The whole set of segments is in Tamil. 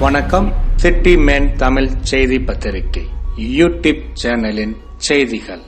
வணக்கம். சிட்டி மேன் தமிழ் செய்தி பத்திரிகை. யூடியூப் சேனலின் செய்திகள்.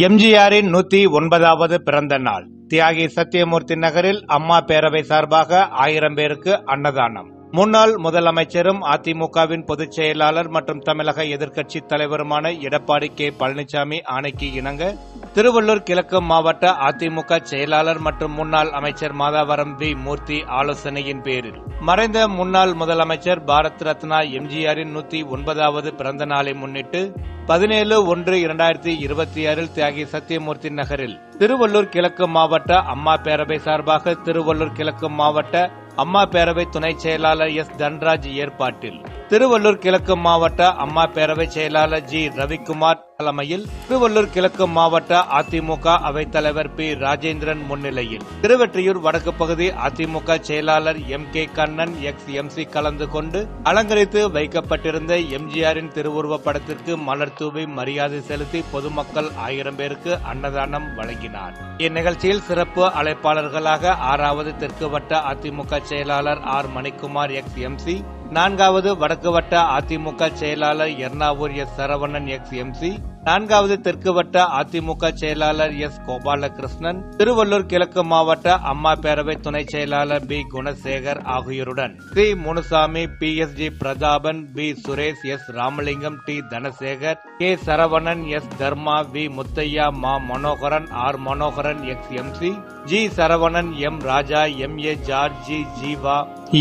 எம்ஜிஆரின் நூத்தி ஒன்பதாவது பிறந்த நாள். தியாகி சத்தியமூர்த்தி நகரில் அம்மா பேரவை சார்பாக ஆயிரம் பேருக்கு அன்னதானம். முன்னாள் முதலமைச்சரும் அதிமுகவின் பொதுச் செயலாளர் மற்றும் தமிழக எதிர்க்கட்சித் தலைவருமான எடப்பாடி கே. பழனிசாமி ஆணைக்கு இணங்க திருவள்ளூர் கிழக்கு மாவட்ட அதிமுக செயலாளர் மற்றும் முன்னாள் அமைச்சர் மாதாவரம் வி மூர்த்தி ஆலோசனையின் பேரில் மறைந்த முன்னாள் முதலமைச்சர் பாரத் ரத்னா எம்ஜிஆரின் நூத்தி ஒன்பதாவது பிறந்த நாளை முன்னிட்டு பதினேழு ஒன்று இரண்டாயிரத்தி இருபத்தி ஆறில் தியாகி சத்தியமூர்த்தி நகரில் திருவள்ளூர் கிழக்கு மாவட்ட அம்மா பேரவை சார்பாக திருவள்ளூர் கிழக்கு மாவட்ட அம்மா பேரவை துணை செயலாளர் எஸ். தன்ராஜ் ஏற்பாட்டில். திருவள்ளூர் கிழக்கு மாவட்ட அம்மா பேரவை செயலாளர் ஜி. ரவிக்குமார் தலைமையில் திருவள்ளூர் கிழக்கு மாவட்ட அதிமுக அவைத்தலைவர் பி. ராஜேந்திரன் முன்னிலையில். திருவெற்றியூர் வடக்கு பகுதி அதிமுக செயலாளர் M. K. Kannan X. M. C. கலந்து கொண்டு அலங்கரித்து வைக்கப்பட்டிருந்த எம்ஜிஆரின் திருவுருவப் படத்திற்கு மலர் தூவி மரியாதை செலுத்தி பொதுமக்கள் ஆயிரம் பேருக்கு அன்னதானம் வழங்கினார். இந்நிகழ்ச்சியில் சிறப்பு அழைப்பாளர்களாக ஆறாவது தெற்கு வட்ட அதிமுக செயலாளர் ஆர் மணிக்குமார் எக்ஸ் எம்சி நான்காவது வடக்கு வட்ட அதிமுக செயலாளர் Ernavur S Saravanan X MC நான்காவது தெற்கு வட்ட அதிமுக செயலாளர் எஸ் கோபாலகிருஷ்ணன் திருவள்ளூர் கிழக்கு மாவட்ட அம்மா பேரவை துணை செயலாளர் பி குணசேகர் ஆகியோருடன் C Munusamy P S G Prathapan P Suresh S Ramalingam T Dhanasekar K Saravanan S Dharma V Muthaiah மா Manoharan R Manoharan X M C G Saravanan M Raja M A George G Jeeva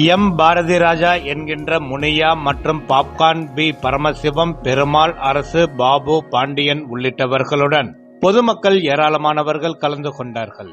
M Bharathi Raja என்கின்ற முனியா மற்றும் பாப்கார்ன் பி பரமசிவம் பெருமாள் அரசு பாபு பாண்டியன் உள்ளிட்டவர்களுடன் பொதுமக்கள் ஏராளமானவர்கள் கலந்து கொண்டார்கள்.